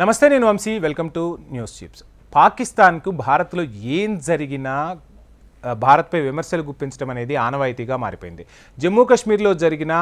నమస్తే నేను Vamshi. Welcome to news chips. పాకిస్తాన్కు భారత్లో ఏం జరిగినా భారత్పై విమర్శలు గుప్పించడం అనేది ఆనవాయితీగా మారిపోయింది. జమ్మూ కాశ్మీర్లో జరిగిన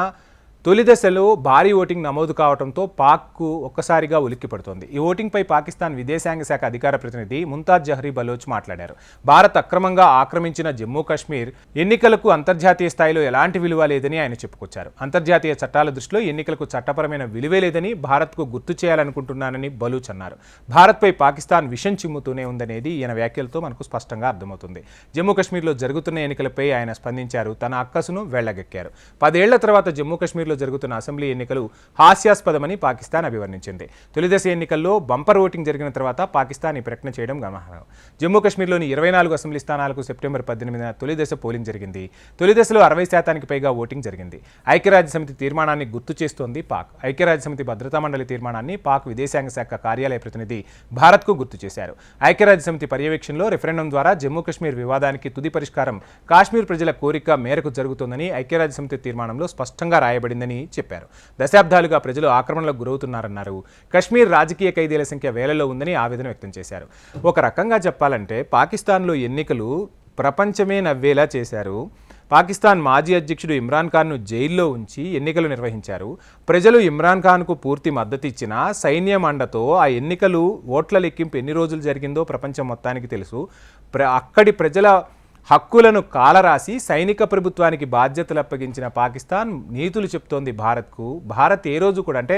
తొలి దశలో భారీ ఓటింగ్ నమోదు కావడంతో పాక్కు ఒక్కసారిగా ఉలిక్కి పడుతోంది. ఈ ఓటింగ్పై పాకిస్తాన్ విదేశాంగ శాఖ అధికార ప్రతినిధి ముంతాజ్ జహరీ బలోచ్ మాట్లాడారు. భారత్ అక్రమంగా ఆక్రమించిన జమ్మూ కాశ్మీర్ ఎన్నికలకు అంతర్జాతీయ స్థాయిలో ఎలాంటి విలువ లేదని ఆయన చెప్పుకొచ్చారు. అంతర్జాతీయ చట్టాల దృష్టిలో ఎన్నికలకు చట్టపరమైన విలువే లేదని భారత్కు గుర్తు చేయాలనుకుంటున్నానని బలూచ్ అన్నారు. భారత్పై పాకిస్తాన్ విషం చిమ్ముతూనే ఉందనేది ఈయన వ్యాఖ్యలతో మనకు స్పష్టంగా అర్థమవుతుంది. జమ్మూ కాశ్మీర్లో జరుగుతున్న ఎన్నికలపై ఆయన స్పందించారు. తన అక్కసును వెళ్ళగక్కారు. పదేళ్ళ తర్వాత జమ్మూ కాశ్మీర్లో జరుగుతున్న అసెంబ్లీ ఎన్నికలు హాస్యాస్పదమని పాకిస్తాన్ అభివర్ణించింది. తొలిదశ ఎన్నికల్లో బంపర్ ఓటింగ్ జరిగిన తర్వాత పాకిస్తాన్ ఈ ప్రకటన చేయడం గమనార్హం. జమ్మూ కాశ్మీర్లోని ఇరవై నాలుగు అసెంబ్లీ స్థానాలకు సెప్టెంబర్ పద్దెనిమిదిన తొలి దశ పోలింగ్ జరిగింది. తొలి దశలో అరవై శాతానికి పైగా ఓటింగ్ జరిగింది. ఐక్యరాజ్య సమితి తీర్మానాన్ని గుర్తు చేస్తోంది పాక్. ఐక్యరాజ్య సమితి భద్రతా మండలి తీర్మానాన్ని పాక్ విదేశాంగ శాఖ కార్యాలయ ప్రతినిధి భారత్కు గుర్తు చేశారు. ఐక్యరాజ్య సమితి పర్యవేక్షణలో రెఫరెండం ద్వారా జమ్మూ కాశ్మీర్ వివాదానికి తుది పరిష్కారం కాశ్మీర్ ప్రజల కోరిక మేరకు జరుగుతోందని ఐక్యరాజ్య సమితి తీర్మానంలో స్పష్టంగా రాయబడింది. పెరిగిందని చెప్పారు. దశాబ్దాలుగా ప్రజలు ఆక్రమణలకు గురవుతున్నారన్నారు. కశ్మీర్ రాజకీయ ఖైదీల సంఖ్య వేలలో ఉందని ఆవేదన వ్యక్తం చేశారు. ఒక రకంగా చెప్పాలంటే పాకిస్తాన్లో ఎన్నికలు ప్రపంచమే నవ్వేలా చేశారు. పాకిస్తాన్ మాజీ అధ్యక్షుడు ఇమ్రాన్ ఖాన్ను జైల్లో ఉంచి ఎన్నికలు నిర్వహించారు. ప్రజలు ఇమ్రాన్ ఖాన్కు పూర్తి మద్దతు ఇచ్చినా సైన్యం అండతో ఆ ఎన్నికలు ఓట్ల లెక్కింపు ఎన్ని రోజులు జరిగిందో ప్రపంచం మొత్తానికి తెలుసు. ప్ర అక్కడి ప్రజల హక్కులను కాలరాసి సైనిక ప్రభుత్వానికి బాధ్యతలు అప్పగించిన పాకిస్తాన్ నీతులు చెప్తోంది భారత్కు. భారత్ ఏ రోజు కూడా అంటే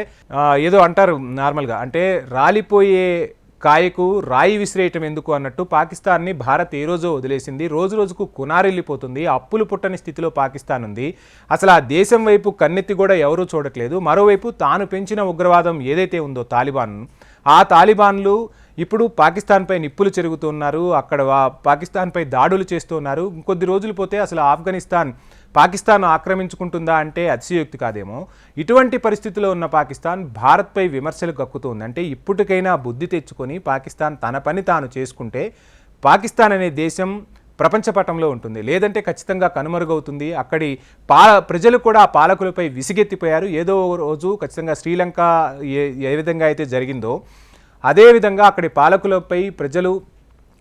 ఏదో అంటారు నార్మల్గా అంటే రాలిపోయే కాయకు రాయి విసిరేయటం ఎందుకు అన్నట్టు పాకిస్తాన్ని భారత్ ఏ రోజో వదిలేసింది. రోజు రోజుకు కునారిల్లిపోతుంది అప్పులు పుట్టని స్థితిలో పాకిస్తాన్ ఉంది. అసలు ఆ దేశం వైపు కన్నెత్తి కూడా ఎవరూ చూడట్లేదు. మరోవైపు తాను పెంచిన ఉగ్రవాదం ఏదైతే ఉందో తాలిబాన్ ఆ తాలిబాన్లు ఇప్పుడు పాకిస్తాన్పై నిప్పులు చెరుగుతున్నారు అక్కడ వా- పాకిస్తాన్పై దాడులు చేస్తున్నారు ఇంకొద్ది రోజులు పోతే అసలు ఆఫ్ఘనిస్తాన్ పాకిస్తాన్ ఆక్రమించుకుంటుందా అంటే అతిశయోక్తి కాదేమో. ఇటువంటి పరిస్థితిలో ఉన్న పాకిస్తాన్ భారత్పై విమర్శలు కక్కుతోంది అంటే ఇప్పటికైనా బుద్ధి తెచ్చుకొని పాకిస్తాన్ తన పని తాను చేసుకుంటే పాకిస్తాన్ అనే దేశం ప్రపంచ పటంలో ఉంటుంది. లేదంటే ఖచ్చితంగా కనుమరుగవుతుంది. అక్కడి పా ప్రజలు కూడా ఆ పాలకులపై విసిగెత్తిపోయారు. ఏదో రోజు ఖచ్చితంగా శ్రీలంక ఏ ఏ విధంగా అయితే జరిగిందో అదేవిధంగా అక్కడి పాలకులపై ప్రజలు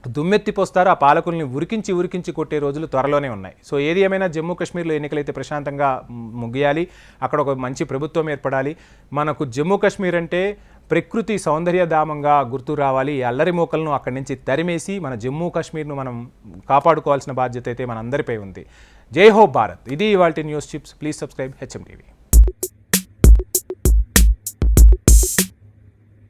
దుమ్మెత్తిపోస్తారు. ఆ పాలకుల్ని ఉరికించి ఉరికించి కొట్టే రోజులు త్వరలోనే ఉన్నాయి. సో ఏది ఏమైనా జమ్మూ కాశ్మీర్లో ఎన్నికలైతే ప్రశాంతంగా ముగియాలి అక్కడ ఒక మంచి ప్రభుత్వం ఏర్పడాలి మనకు జమ్మూ కాశ్మీర్ అంటే ప్రకృతి సౌందర్యధామంగా గుర్తు రావాలి. అల్లరి మోకలను అక్కడి నుంచి తరిమేసి మన జమ్మూ కాశ్మీర్ను మనం కాపాడుకోవాల్సిన బాధ్యత అయితే మనందరిపై ఉంది. జై హో భారత్. ఇది ఇవాళ news chips. Please subscribe HM TV